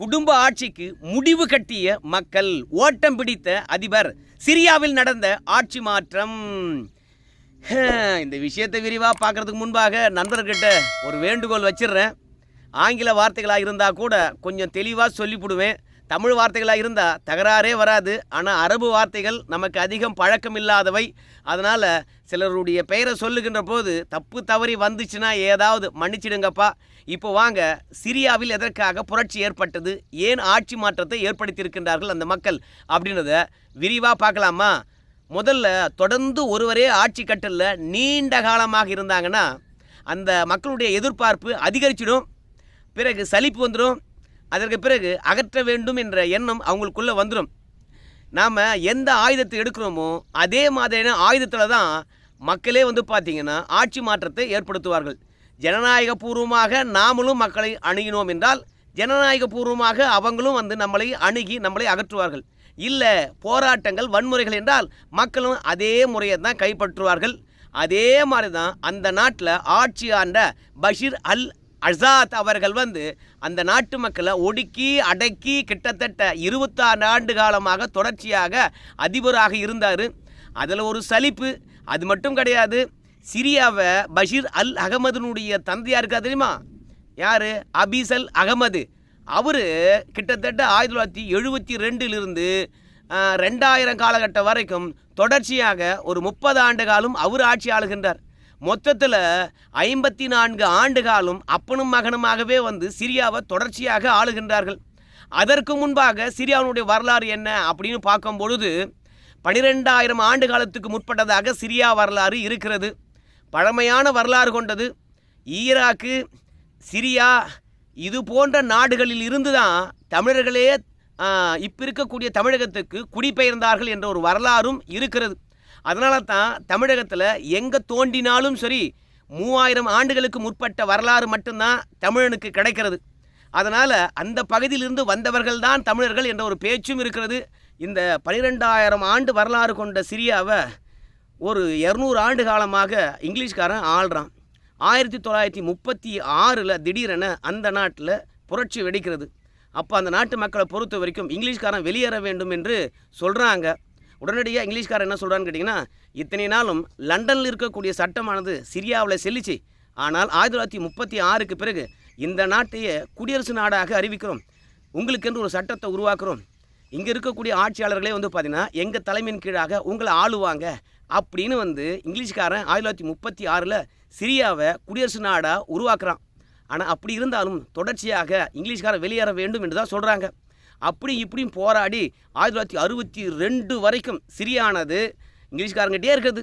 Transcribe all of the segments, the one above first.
குடும்ப ஆட்சிக்கு முடிவு கட்டிய மக்கள் ஓட்டம் பிடித்த அதிபர் சிரியாவில் நடந்த ஆட்சி மாற்றம். இந்த விஷயத்தை விரிவாக பார்க்கறதுக்கு முன்பாக நண்பர்கிட்ட ஒரு வேண்டுகோள் வச்சிடுறேன். ஆங்கில வார்த்தைகளாக இருந்தால் கூட கொஞ்சம் தெளிவாக சொல்லிவிடுவேன் தமிழ் வார்த்தைகளாக இருந்தால் தகராறே வராது. ஆனால் அரபு வார்த்தைகள் நமக்கு அதிகம் பழக்கம் இல்லாதவை. அதனால் சிலருடைய பெயரை சொல்லுகின்ற போது தப்பு தவறி வந்துச்சுன்னா ஏதாவது மன்னிச்சிடுங்கப்பா. இப்போ வாங்க சிரியாவில் எதற்காக புரட்சி ஏற்பட்டது? ஏன் ஆட்சி மாற்றத்தை ஏற்படுத்தியிருக்கின்றார்கள் அந்த மக்கள்? அப்படின்றத விரிவாக பார்க்கலாமா? முதல்ல தொடர்ந்து ஒருவரே ஆட்சி கட்டலில் நீண்ட காலமாக இருந்தாங்கன்னா அந்த மக்களுடைய எதிர்பார்ப்பு அதிகரிச்சிடும். பிறகு சலிப்பு வந்துடும். அதற்கு பிறகு அகற்ற வேண்டும் என்ற எண்ணம் அவங்களுக்குள்ளே வந்துடும் நாம் எந்த ஆயுதத்தை எடுக்கிறோமோ அதே மாதிரியான ஆயுதத்தில் தான் மக்களே வந்து பார்த்திங்கன்னா ஆட்சி மாற்றத்தை ஏற்படுத்துவார்கள். ஜனநாயக பூர்வமாக நாமளும் மக்களை அணுகினோம் என்றால் ஜனநாயக பூர்வமாக அவங்களும் வந்து நம்மளை அணுகி நம்மளை அகற்றுவார்கள். இல்லை போராட்டங்கள் வன்முறைகள் என்றால் மக்களும் அதே முறையை தான் கைப்பற்றுவார்கள். அதே மாதிரி தான் அந்த நாட்டில் ஆட்சி ஆண்ட பஷீர் அல் அசாத் அவர்கள் வந்து அந்த நாட்டு மக்களை ஒடுக்கி அடக்கி கிட்டத்தட்ட இருபத்தாறு ஆண்டு காலமாக தொடர்ச்சியாக அதிபராக இருந்தார். அதில் ஒரு சலிப்பு அது மட்டும் கிடையாது. சிரியாவை பஷீர் அல் அகமதுனுடைய தந்தையாக இருக்கா தெரியுமா? யார்? அபிசல் அகமது. அவர் கிட்டத்தட்ட ஆயிரத்தி தொள்ளாயிரத்தி எழுபத்தி ரெண்டிலிருந்து ரெண்டாயிரம் காலகட்டம் வரைக்கும் தொடர்ச்சியாக ஒரு முப்பது ஆண்டு காலம் அவர் ஆட்சி ஆளுகின்றார். மொத்தத்தில் ஐம்பத்தி நான்கு ஆண்டு காலம் அப்பனும் மகனுமாகவே வந்து சிரியாவை தொடர்ச்சியாக ஆளுகின்றார்கள். அதற்கு முன்பாக சிரியாவினுடைய வரலாறு என்ன அப்படின்னு பார்க்கும் பொழுது பனிரெண்டாயிரம் ஆண்டு காலத்துக்கு முற்பட்டதாக சிரியா வரலாறு இருக்கிறது. பழமையான வரலாறு கொண்டது. ஈராக்கு சிரியா இது போன்ற நாடுகளில் இருந்து தான் தமிழர்களே இப்போ இருக்கக்கூடிய தமிழகத்துக்கு குடிபெயர்ந்தார்கள் என்ற ஒரு வரலாறும் இருக்கிறது. அதனால தான் தமிழகத்தில் எங்கே தோண்டினாலும் சரி மூவாயிரம் ஆண்டுகளுக்கு முற்பட்ட வரலாறு மட்டும்தான் தமிழனுக்கு கிடைக்கிறது. அதனால் அந்த பகுதியிலிருந்து வந்தவர்கள் தான் தமிழர்கள் என்ற ஒரு பேச்சும் இருக்கிறது. இந்த பனிரெண்டாயிரம் ஆண்டு வரலாறு கொண்ட சிரியாவை ஒரு இரநூறு ஆண்டு காலமாக இங்கிலீஷ்காரன் ஆள்றான். ஆயிரத்தி தொள்ளாயிரத்தி முப்பத்தி ஆறில் திடீரென அந்த நாட்டில் புரட்சி வெடிக்கிறது. அப்போ அந்த நாட்டு மக்களை பொறுத்த வரைக்கும் இங்கிலீஷ்காரன் வெளியேற வேண்டும் என்று சொல்கிறாங்க உடனடியாக இங்கிலீஷ்காரர் என்ன சொல்கிறான்னு கேட்டிங்கன்னா இத்தனை நாளும் லண்டனில் இருக்கக்கூடிய சட்டமானது சிரியாவில் செல்லிச்சு. ஆனால் ஆயிரத்தி தொள்ளாயிரத்தி முப்பத்தி ஆறுக்கு பிறகு இந்த நாட்டையே குடியரசு நாடாக அறிவிக்கிறோம். உங்களுக்கென்று ஒரு சட்டத்தை உருவாக்குறோம். இங்கே இருக்கக்கூடிய ஆட்சியாளர்களே வந்து பார்த்தீங்கன்னா எங்கள் தலைமையின் கீழாக உங்களை ஆளுவாங்க அப்படின்னு வந்து இங்கிலீஷ்காரன் ஆயிரத்தி தொள்ளாயிரத்தி முப்பத்தி ஆறில் சிரியாவை குடியரசு நாடாக உருவாக்குறான். ஆனால் அப்படி இருந்தாலும் தொடர்ச்சியாக இங்கிலீஷ்காரன் வெளியேற வேண்டும் என்று தான் சொல்கிறாங்க அப்படி இப்படியும் போராடி ஆயிரத்தி தொள்ளாயிரத்தி அறுபத்தி ரெண்டு வரைக்கும் சிரியானது இங்கிலீஷ்காரங்கிட்டே இருக்குது.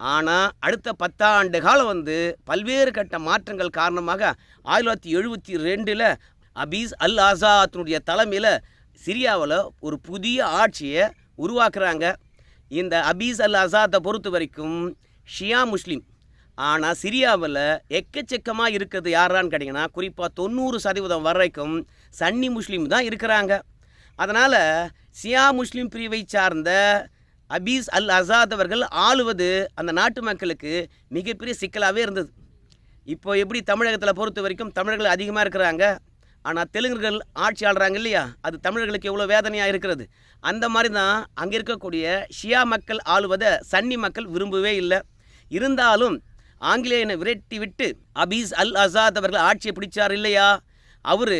ஆனால் அடுத்த பத்தாண்டு காலம் வந்து பல்வேறு கட்ட மாற்றங்கள் காரணமாக ஆயிரத்தி தொள்ளாயிரத்தி எழுபத்தி ரெண்டில் அபீஸ் அல் ஆசாத்தினுடைய தலைமையில் சிரியாவில் ஒரு புதிய ஆட்சியை உருவாக்குறாங்க. இந்த அபீஸ் அல் அசாத்தை பொறுத்த வரைக்கும் ஷியா முஸ்லீம். ஆனால் சிரியாவில் எக்கச்சக்கமாக இருக்கிறது யாரான்னு கேட்டிங்கன்னா குறிப்பாக தொண்ணூறு சதவீதம் வரைக்கும் சன்னி முஸ்லீம் தான் இருக்கிறாங்க. அதனால் சியா முஸ்லீம் பிரிவை சார்ந்த அபீஸ் அல் அசாத் அவர்கள் ஆளுவது அந்த நாட்டு மக்களுக்கு மிகப்பெரிய சிக்கலாகவே இருந்தது. இப்போ எப்படி தமிழகத்தில் பொறுத்த வரைக்கும் தமிழர்கள் அதிகமாக இருக்கிறாங்க. ஆனால் தெலுங்குகள் ஆட்சி ஆடுறாங்க இல்லையா? அது தமிழர்களுக்கு எவ்வளோ வேதனையாக இருக்கிறது. அந்த மாதிரி தான் அங்கே இருக்கக்கூடிய ஷியா மக்கள் ஆளுவதை சன்னி மக்கள் விரும்பவே இல்லை. இருந்தாலும் ஆங்கிலேயனை விரட்டி விட்டு அபீஸ் அல் அசாத் அவர்கள் ஆட்சியை பிடிச்சார் இல்லையா? அவர்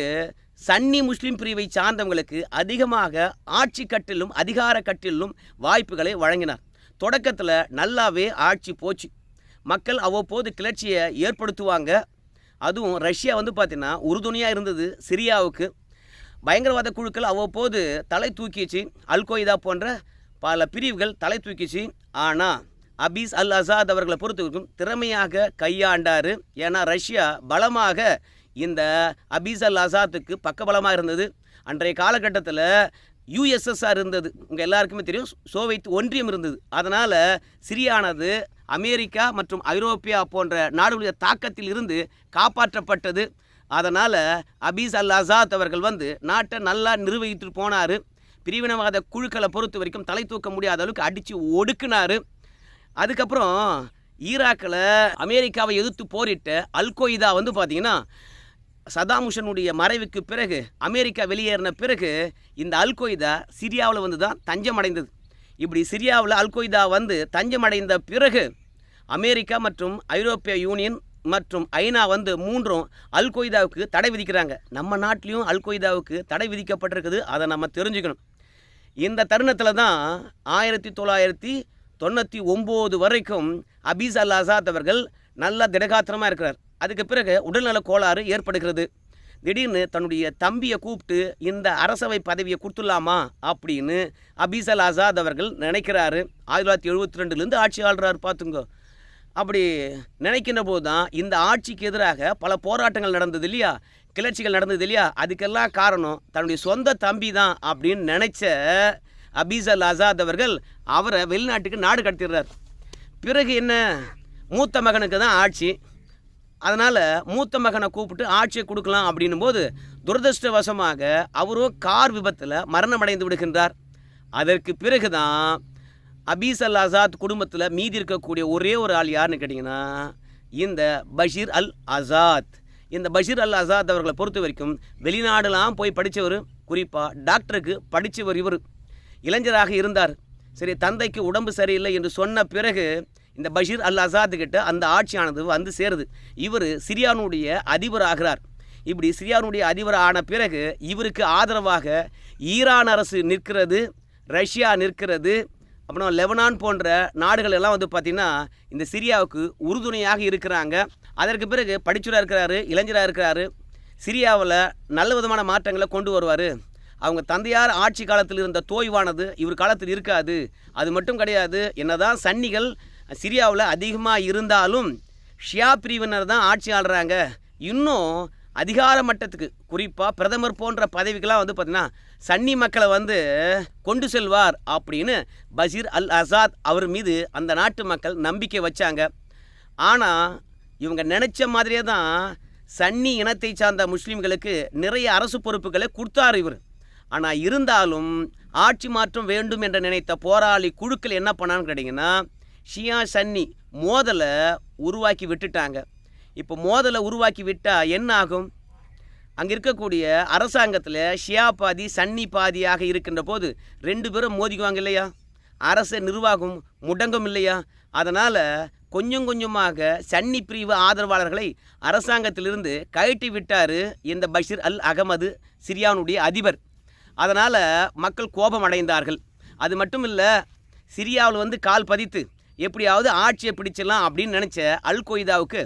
சன்னி முஸ்லீம் பிரிவை சார்ந்தவங்களுக்கு அதிகமாக ஆட்சி கட்டிலும் அதிகார கட்டிலும் வாய்ப்புகளை வழங்கினார். தொடக்கத்தில் நல்லாவே ஆட்சி போச்சு. மக்கள் அவ்வப்போது கிளர்ச்சியை ஏற்படுத்துவாங்க. அதுவும் ரஷ்யா வந்து பார்த்திங்கன்னா உறுதுணையாக இருந்தது சிரியாவுக்கு. பயங்கரவாத குழுக்கள் அவ்வப்போது தலை தூக்கிச்சு. அல் கொய்தா போன்ற பல பிரிவுகள் தலை தூக்கிச்சு. ஆனால் அபீஸ் அல் அசாத் அவர்களை பொறுத்தவரைக்கும் திறமையாக கையாண்டார். ஏன்னா ரஷ்யா பலமாக இந்த அபீஸ் அல் அசாத்துக்கு பக்கபலமாக இருந்தது. அன்றைய காலகட்டத்தில் யுஎஸ்எஸ்ஆர் இருந்தது. உங்கள் எல்லாருக்குமே தெரியும். சோவியத் ஒன்றியம் இருந்தது. அதனால் சிரியானது அமெரிக்கா மற்றும் ஐரோப்பியா போன்ற நாடுகளுடைய தாக்கத்தில் இருந்து காப்பாற்றப்பட்டது. அதனால் அபீஸ் அல் அசாத் அவர்கள் வந்து நாட்டை நல்லா நிர்வகித்துட்டு போனார். பிரிவினவாத குழுக்களை பொறுத்த வரைக்கும் தலை தூக்க முடியாத அளவுக்கு அடித்து ஒடுக்குனார். அதுக்கப்புறம் ஈராக்கில் அமெரிக்காவை எதிர்த்து போரிட்ட அல் கொய்தா வந்து பார்த்திங்கன்னா சதாம் ஹுஷனுடைய மறைவுக்கு பிறகு அமெரிக்கா வெளியேறின பிறகு இந்த அல் கொய்தா சிரியாவில் வந்து தான் தஞ்சம் அடைந்தது இப்படி சிரியாவில் அல் கொய்தா வந்து தஞ்சம் அடைந்த பிறகு அமெரிக்கா மற்றும் ஐரோப்பிய யூனியன் மற்றும் ஐநா வந்து மூன்றும் அல் கொய்தாவுக்கு தடை விதிக்கிறாங்க. நம்ம நாட்டிலையும் அல் கொய்தாவுக்கு தடை விதிக்கப்பட்டிருக்குது. அதை நம்ம தெரிஞ்சுக்கணும். இந்த தருணத்தில் தான் ஆயிரத்தி தொள்ளாயிரத்தி தொண்ணூற்றி ஒம்பது வரைக்கும் அபீஸ் அல் ஆசாத் அவர்கள் நல்ல திடகாத்திரமாக இருக்கிறார். அதுக்கு பிறகு உடல்நல கோளாறு ஏற்படுகிறது. திடீர்னு தன்னுடைய தம்பியை கூப்பிட்டு இந்த அரசவை பதவியை கொடுத்துடலாமா? அப்படின்னு அபிசல் ஆசாத் அவர்கள் நினைக்கிறாரு. ஆயிரத்தி தொள்ளாயிரத்தி எழுபத்தி ரெண்டுலேருந்து ஆட்சி ஆள்றாரு பார்த்துங்க அப்படி நினைக்கின்ற போது தான் இந்த ஆட்சிக்கு எதிராக பல போராட்டங்கள் நடந்தது இல்லையா? கிளர்ச்சிகள் நடந்தது இல்லையா? அதுக்கெல்லாம் காரணம் தன்னுடைய சொந்த தம்பி தான் அப்படின்னு நினைச்ச அபிசல் ஆசாத் அவர்கள் அவரை வெளிநாட்டுக்கு நாடு கடத்திடுறார். பிறகு என்ன? மூத்த மகனுக்கு தான் ஆட்சி. அதனால் மூத்த மகனை கூப்பிட்டு ஆட்சியை கொடுக்கலாம் அப்படின்னும் போது துரதிருஷ்டவசமாக அவரும் கார் விபத்தில் மரணமடைந்து விடுகின்றார். அதற்கு பிறகு தான் அபீஸ் அல் ஆசாத் குடும்பத்தில் மீதி இருக்கக்கூடிய ஒரே ஒரு ஆள் யாருன்னு கேட்டிங்கன்னா இந்த பஷீர் அல் ஆசாத் இந்த பஷீர் அல் ஆசாத் அவர்களை பொறுத்த வரைக்கும் வெளிநாடுலாம் போய் படித்தவர் குறிப்பாக டாக்டருக்கு படித்தவர் இவர். இளைஞராக இருந்தார். சரி தந்தைக்கு உடம்பு சரியில்லை என்று சொன்ன பிறகு இந்த பஷீர் அல் அசாத்துக்கிட்ட அந்த ஆட்சியானது வந்து சேருது. இவர் சிரியானுடைய அதிபர் ஆகிறார் இப்படி சிரியானுடைய அதிபர் ஆன பிறகு இவருக்கு ஆதரவாக ஈரான் அரசு நிற்கிறது ரஷ்யா நிற்கிறது அப்புறம் லெபனான் போன்ற நாடுகள் எல்லாம் வந்து பார்த்திங்கன்னா இந்த சிரியாவுக்கு உறுதுணையாக இருக்கிறாங்க. அதற்கு பிறகு படிச்சுராக இருக்கிறாரு இளைஞராக இருக்கிறாரு. சிரியாவில் நல்ல விதமான மாற்றங்களை கொண்டு வருவார். அவங்க தந்தையார் ஆட்சி காலத்தில் இருந்த தோய்வானது இவர் காலத்தில் இருக்காது. அது மட்டும் கிடையாது என்னதான் சன்னிகள் சிரியாவில் அதிகமாக இருந்தாலும் ஷியா பிரிவினர் தான் ஆட்சி ஆளுறாங்க இன்னும் அதிகார மட்டத்துக்கு குறிப்பாக பிரதமர் போன்ற பதவிக்கெலாம் வந்து பார்த்திங்கன்னா சன்னி மக்களை வந்து கொண்டு செல்வார் அப்படின்னு பஷீர் அல் அசாத் அவர் மீது அந்த நாட்டு மக்கள் நம்பிக்கை வச்சாங்க. ஆனால் இவங்க நினச்ச மாதிரியே தான் சன்னி இனத்தை சார்ந்த முஸ்லீம்களுக்கு நிறைய அரசு பொறுப்புகளை கொடுத்தார் இவர். ஆனால் இருந்தாலும் ஆட்சி மாற்றம் வேண்டும் என்று நினைத்த போராளி குழுக்கள் என்ன பண்ணான்னு கேட்டிங்கன்னா ஷியா சன்னி மோதலை உருவாக்கி விட்டுட்டாங்க. இப்போ மோதலை உருவாக்கி விட்டால் என்ன ஆகும்? அங்கே இருக்கக்கூடிய அரசாங்கத்தில் ஷியா பாதி சன்னி பாதியாக இருக்கின்ற போது ரெண்டு பேரும் மோதிக்குவாங்க இல்லையா? அரச நிர்வாகம் முடங்கும் இல்லையா? அதனால் கொஞ்சம் கொஞ்சமாக சன்னி பிரிவு ஆதரவாளர்களை அரசாங்கத்திலிருந்து கழட்டி விட்டார் இந்த பஷீர் அல் அகமது சிரியானுடைய அதிபர். அதனால் மக்கள் கோபம் அடைந்தார்கள். அது மட்டும் இல்லை சிரியாவில் வந்து கால் பதித்து எப்படியாவது ஆட்சியை பிடிச்சிடலாம் அப்படின்னு நினச்ச அல் கொய்தாவுக்கு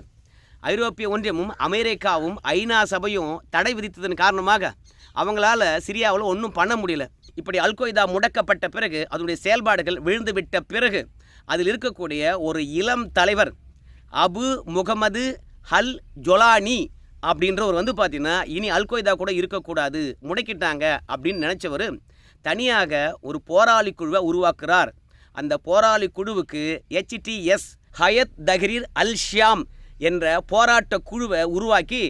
ஐரோப்பிய ஒன்றியமும் அமெரிக்காவும் ஐநா சபையும் தடை விதித்ததன் காரணமாக அவங்களால சிரியாவில் ஒன்றும் பண்ண முடியல. இப்படி அல் கொய்தா முடக்கப்பட்ட பிறகு அதனுடைய செயல்பாடுகள் விழுந்து விட்ட பிறகு அதில் இருக்கக்கூடிய ஒரு இளம் தலைவர் அபு முகமது ஹல் ஜொலானி அப்படின்றவர் வந்து பார்த்திங்கன்னா இனி அல்கொய்தா கூட இருக்கக்கூடாது முடக்கிட்டாங்க அப்படின்னு நினச்சவர் தனியாக ஒரு போராளி குழுவை உருவாக்குறார். அந்த போராளி குழுவுக்கு HTS Hayat Tahrir al Sham என்ற போராட்ட குழுவை உருவாக்கி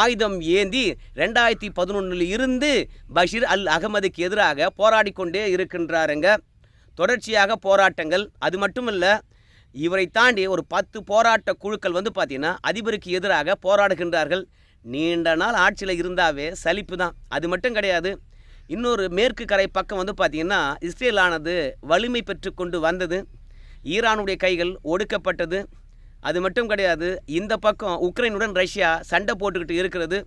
ஆயுதம் ஏந்தி ரெண்டாயிரத்தி பதினொன்றில் இருந்து பஷீர் அல் அகமதுக்கு எதிராக போராடி கொண்டே இருக்கின்றாருங்க. தொடர்ச்சியாக போராட்டங்கள் அது மட்டும் இல்லை இவரை தாண்டி ஒரு பத்து போராட்ட குழுக்கள் வந்து பார்த்திங்கன்னா அதிபருக்கு எதிராக போராடுகின்றார்கள். நீண்ட நாள் ஆட்சியில் இருந்தாவே சலிப்பு தான். அது மட்டும் கிடையாது. இன்னொரு மேற்கு கரை பக்கம் வந்து பார்த்திங்கன்னா இஸ்ரேலானது வலிமை பெற்று கொண்டு வந்தது. ஈரானுடைய கைகள் ஒடுக்கப்பட்டது. அது மட்டும் கிடையாது இந்த பக்கம் உக்ரைனுடன் ரஷ்யா சண்டை போட்டுக்கிட்டு இருக்கிறது.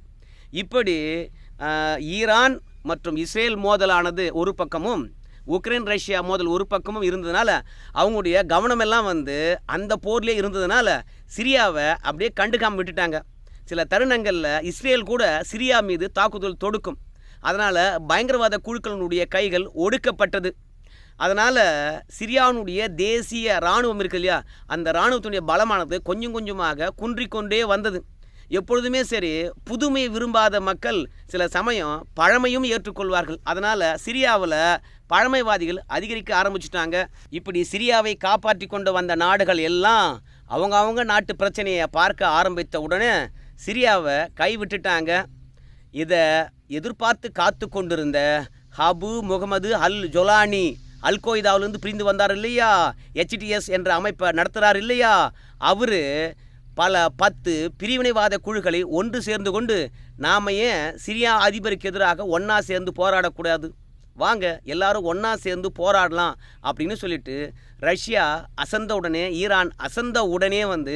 இப்படி ஈரான் மற்றும் இஸ்ரேல் மோதலானது ஒரு பக்கமும் உக்ரைன் ரஷ்யா மோதல் ஒரு பக்கமும் இருந்ததுனால அவங்களுடைய கவனமெல்லாம் வந்து அந்த போர்லேயே இருந்ததுனால சிரியாவை அப்படியே கண்டுக்காமல் விட்டுட்டாங்க. சில தருணங்களில் இஸ்ரேல் கூட சிரியா மீது தாக்குதல் தொடுக்கும். அதனால் பயங்கரவாத குழுக்களினுடைய கைகள் ஒடுக்கப்பட்டது. அதனால் சிரியாவினுடைய தேசிய இராணுவம் இருக்கு இல்லையா? அந்த இராணுவத்தினுடைய பலமானது கொஞ்சம் கொஞ்சமாக குன்றிக்கொண்டே வந்தது. எப்பொழுதுமே சரி புதுமை விரும்பாத மக்கள் சில சமயம் பழமையும் ஏற்றுக்கொள்வார்கள். அதனால் சிரியாவில் பழமைவாதிகள் அதிகரிக்க ஆரம்பிச்சிட்டாங்க. இப்படி சிரியாவை காப்பாற்றி கொண்டு வந்த நாடுகள் எல்லாம் அவங்க அவங்க நாட்டு பிரச்சனையை பார்க்க ஆரம்பித்த உடனே சிரியாவை கைவிட்டுட்டாங்க. இதை எதிர்பார்த்து காத்து கொண்டிருந்த ஹபு முகமது அல் ஜொலானி அல் கொய்தாவிலிருந்து பிரிந்து வந்தார் இல்லையா? ஹெச்டிஎஸ் என்ற அமைப்பை நடத்துகிறார் இல்லையா? அவர் பல பத்து பிரிவினைவாத குழுக்களை ஒன்று சேர்ந்து கொண்டு நாம ஏன் சிரியா அதிபருக்கு எதிராக ஒன்றா சேர்ந்து போராடக்கூடாது? வாங்க எல்லாரும் ஒன்றா சேர்ந்து போராடலாம் அப்படின்னு சொல்லிட்டு ரஷ்யா அசந்த உடனே ஈரான் அசந்த உடனே வந்து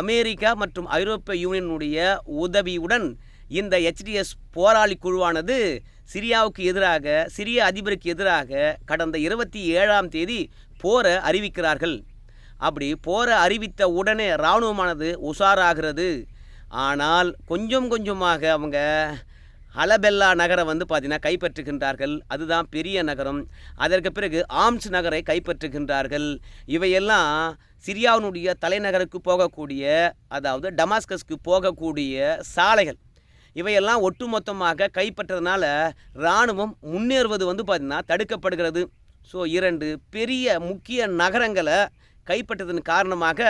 அமெரிக்கா மற்றும் ஐரோப்பிய யூனியனுடைய உதவியுடன் இந்த ஹெச்டிஎஸ் போராளி குழுவானது சிரியாவுக்கு எதிராக சிரிய அதிபருக்கு எதிராக கடந்த இருபத்தி ஏழாம் தேதி போரை அறிவிக்கிறார்கள். அப்படி போரை அறிவித்த உடனே இராணுவமானது உஷாராகிறது. ஆனால் கொஞ்சம் கொஞ்சமாக அவங்க அலபெல்லா நகரை வந்து பார்த்தீங்கன்னா கைப்பற்றுகின்றார்கள். அதுதான் பெரிய நகரம். அதற்கு பிறகு ஆம்ஸ் நகரை கைப்பற்றுகின்றார்கள். இவையெல்லாம் சிரியாவினுடைய தலைநகருக்கு போகக்கூடிய அதாவது டமாஸ்கஸ்க்கு போகக்கூடிய சாலைகள். இவையெல்லாம் ஒட்டுமொத்தமாக கைப்பற்றதுனால இராணுவம் முன்னேறுவது வந்து பார்த்திங்கன்னா தடுக்கப்படுகிறது. ஸோ இரண்டு பெரிய முக்கிய நகரங்களை கைப்பற்றதன் காரணமாக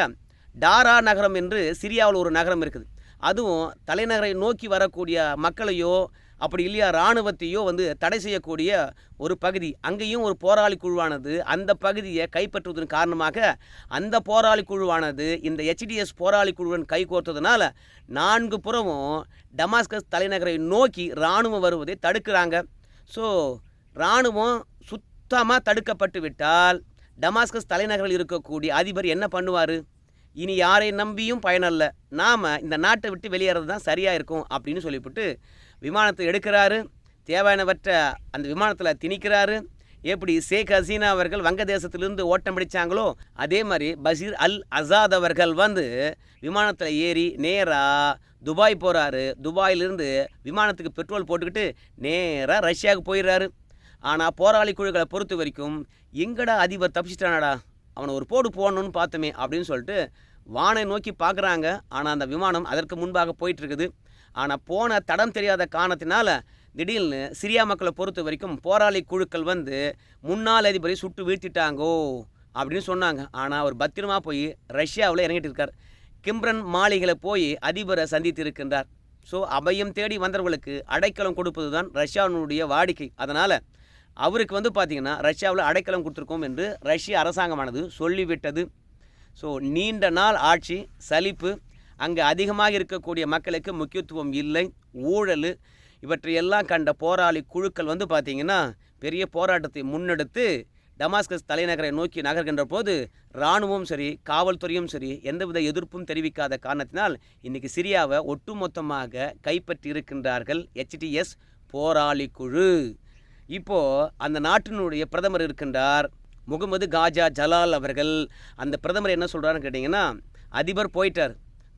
டாரா நகரம் என்று சிரியாவில் ஒரு நகரம் இருக்குது. அதுவும் தலைநகரை நோக்கி வரக்கூடிய மக்களையோ அப்படி இல்லையா இராணுவத்தையோ வந்து தடை செய்யக்கூடிய ஒரு பகுதி. அங்கேயும் ஒரு போராளி குழுவானது அந்த பகுதியை கைப்பற்றுவதன் காரணமாக அந்த போராளி குழுவானது இந்த ஹெச்டிஎஸ் போராளி குழுவுடன் கைகோர்த்ததுனால நான்கு புறமும் டமாஸ்கஸ் தலைநகரை நோக்கி இராணுவம் வருவதை தடுக்கிறாங்க. ஸோ இராணுவம் சுத்தமாக தடுக்கப்பட்டு விட்டால் டமாஸ்கஸ் தலைநகரில் இருக்கக்கூடிய அதிபர் என்ன பண்ணுவார்? இனி யாரை நம்பியும் பயனல்ல. நாம் இந்த நாட்டை விட்டு வெளியேறது தான் சரியாக இருக்கும் அப்படின்னு சொல்லிவிட்டு விமானத்தை எடுக்கிறாரு. தேவையானவற்றை அந்த விமானத்தில் திணிக்கிறாரு. எப்படி ஷேக் ஹசீனா அவர்கள் வங்கதேசத்திலிருந்து ஓட்டம் பிடிச்சாங்களோ அதே மாதிரி பஷீர் அல் அசாத் அவர்கள் வந்து விமானத்தில் ஏறி நேராக துபாய் போகிறாரு துபாயிலிருந்து விமானத்துக்கு பெட்ரோல் போட்டுக்கிட்டு நேராக ரஷ்யாவுக்கு போயிடுறாரு. ஆனால் போராளி குழுக்களை பொறுத்த வரைக்கும் எங்கடா அதிபர் தப்பிச்சிட்டானடா? அவனை ஒரு போடு போடணும்னு பார்த்தோமே அப்படின்னு சொல்லிட்டு வானை நோக்கி பார்க்குறாங்க. ஆனால் அந்த விமானம் அதற்கு முன்பாக போயிட்டுருக்குது ஆனால் போன தடம் தெரியாத காரணத்தினால திடீர்னு சிரியா மக்களை பொறுத்த வரைக்கும் போராளி குழுக்கள் வந்து முன்னாள் அதிபரை சுட்டு வீழ்த்திட்டாங்கோ அப்படின்னு சொன்னாங்க. ஆனால் அவர் பத்திரமா போய் ரஷ்யாவில் இறங்கிட்டு இருக்கார். கிம்ரன் மாளிகையில் போய் அதிபரை சந்தித்து இருக்கின்றார் ஸோ அபயம் தேடி வந்தவர்களுக்கு அடைக்கலம் கொடுப்பது தான் ரஷ்யாவினுடைய வாடிக்கை. அதனால் அவருக்கு வந்து பார்த்திங்கன்னா ரஷ்யாவில் அடைக்கலம் கொடுத்துருக்கோம் என்று ரஷ்ய அரசாங்கமானது சொல்லிவிட்டது. ஸோ நீண்ட நாள் ஆட்சி சலிப்பு அங்கே அதிகமாக இருக்கக்கூடிய மக்களுக்கு முக்கியத்துவம் இல்லை ஊழல். இவற்றையெல்லாம் கண்ட போராளி குழுக்கள் வந்து பார்த்திங்கன்னா பெரிய போராட்டத்தை முன்னெடுத்து டமாஸ்கஸ் தலைநகரை நோக்கி நகர்கின்ற போது இராணுவம் சரி காவல்துறையும் சரி எந்தவித எதிர்ப்பும் தெரிவிக்காத காரணத்தினால் இன்றைக்கி சிரியாவை ஒட்டுமொத்தமாக கைப்பற்றி இருக்கின்றார்கள் ஹெச்டிஎஸ் போராளி குழு. இப்போது அந்த நாட்டினுடைய பிரதமர் இருக்கின்றார் முகமது காஜா ஜலால் அவர்கள். அந்த பிரதமர் என்ன சொல்கிறாருன்னு கேட்டிங்கன்னா அதிபர் போயிட்டார்.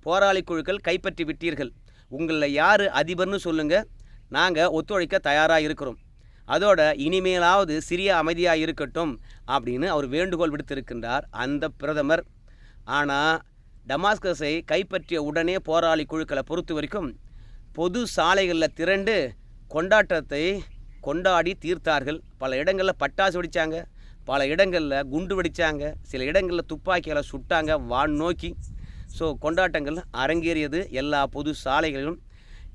போராளி குழுக்கள் கைப்பற்றி விட்டீர்கள். உங்களில் யார் அதிபர்னு சொல்லுங்கள் நாங்கள் ஒத்துழைக்க தயாராக இருக்கிறோம். அதோட இனிமேலாவது சிறிய அமைதியாக இருக்கட்டும் அப்படின்னு அவர் வேண்டுகோள் விடுத்திருக்கின்றார் அந்த பிரதமர். ஆனால் டமாஸ்கஸை கைப்பற்றிய உடனே போராளி குழுக்களை பொறுத்த வரைக்கும் பொது சாலைகளில் திரண்டு கொண்டாட்டத்தை கொண்டாடி தீர்த்தார்கள். பல இடங்களில் பட்டாசு வெடித்தாங்க பல இடங்களில் குண்டு வெடித்தாங்க சில இடங்களில் துப்பாக்கியால் சுட்டாங்க. வான் நோக்கி. ஸோ கொண்டாட்டங்கள் அரங்கேறியது எல்லா பொது சாலைகளிலும்.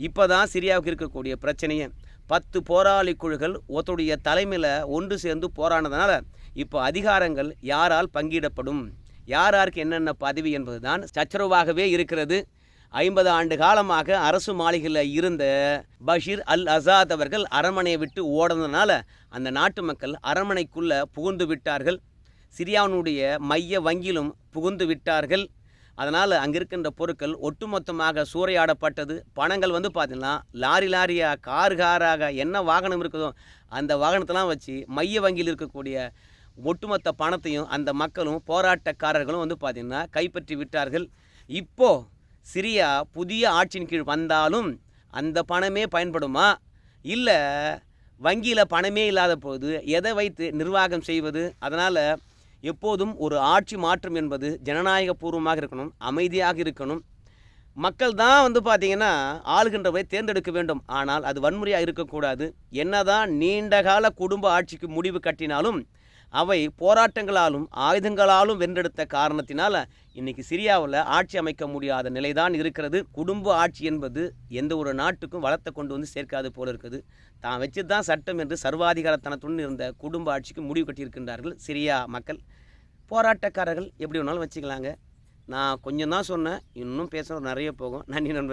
இப்போ தான் சிரியாவுக்கு இருக்கக்கூடிய பிரச்சனையே. பத்து போராளி குழுக்கள் ஒருத்தருடைய தலைமையில் ஒன்று சேர்ந்து போராடினதுனால இப்போ அதிகாரங்கள் யாரால் பங்கிடப்படும்? யார் யாருக்கு என்னென்ன பதவி என்பது தான் சச்சரவாகவே இருக்கிறது. ஐம்பது ஆண்டு காலமாக அரசு மாளிகையில் இருந்த பஷீர் அல் அசாத் அவர்கள் அரண்மனையை விட்டு ஓடுனதுனால அந்த நாட்டு மக்கள் அரண்மனைக்குள்ளே புகுந்து விட்டார்கள். சிரியாவினுடைய மைய வங்கியிலும் புகுந்து விட்டார்கள். அதனால் அங்கே இருக்கின்ற பொருட்கள் ஒட்டுமொத்தமாக சூறையாடப்பட்டது. பணங்கள் வந்து பார்த்திங்கன்னா லாரி லாரியாக கார் காராக என்ன வாகனம் இருக்குதோ அந்த வாகனத்தெல்லாம் வச்சு மைய வங்கியில் இருக்கக்கூடிய ஒட்டுமொத்த பணத்தையும் அந்த மக்களும் போராட்டக்காரர்களும் வந்து பார்த்திங்கன்னா கைப்பற்றி விட்டார்கள். இப்போது சிரியா புதிய ஆட்சியின் கீழ் வந்தாலும் அந்த பணமே பயன்படுமா? இல்லை வங்கியில் பணமே இல்லாத போது எதை வைத்து நிர்வாகம் செய்வது? அதனால் எப்போதும் ஒரு ஆட்சி மாற்றம் என்பது ஜனநாயக பூர்வமாக இருக்கணும் அமைதியாக இருக்கணும். மக்கள் தான் வந்து பார்த்திங்கன்னா ஆளுகின்றவை தேர்ந்தெடுக்க வேண்டும். ஆனால் அது வன்முறையாக இருக்கக்கூடாது. என்னதான் நீண்டகால குடும்ப ஆட்சிக்கு முடிவு கட்டினாலும் அவை போராட்டங்களாலும் ஆயுதங்களாலும் வென்றெடுத்த காரணத்தினால் இன்னைக்கு சிரியாவில் ஆட்சி அமைக்க முடியாத நிலைதான் இருக்கிறது. குடும்ப ஆட்சி என்பது எந்த ஒரு நாட்டுக்கும் வளத்தை கொண்டு வந்து சேர்க்காது போல இருக்குது. தான் வச்சு தான் சட்டம் என்று சர்வாதிகாரத்தனத்துடன் இருந்த குடும்ப ஆட்சிக்கு முடிவு கட்டியிருக்கின்றார்கள் சிரியா மக்கள். போராட்டக்காரர்கள் எப்படி வேணாலும் வச்சுக்கலாங்க. நான் கொஞ்சம் தான் சொன்னேன் இன்னும் பேசுகிறது நிறைய போகும். நன்றி நண்பர்கள்.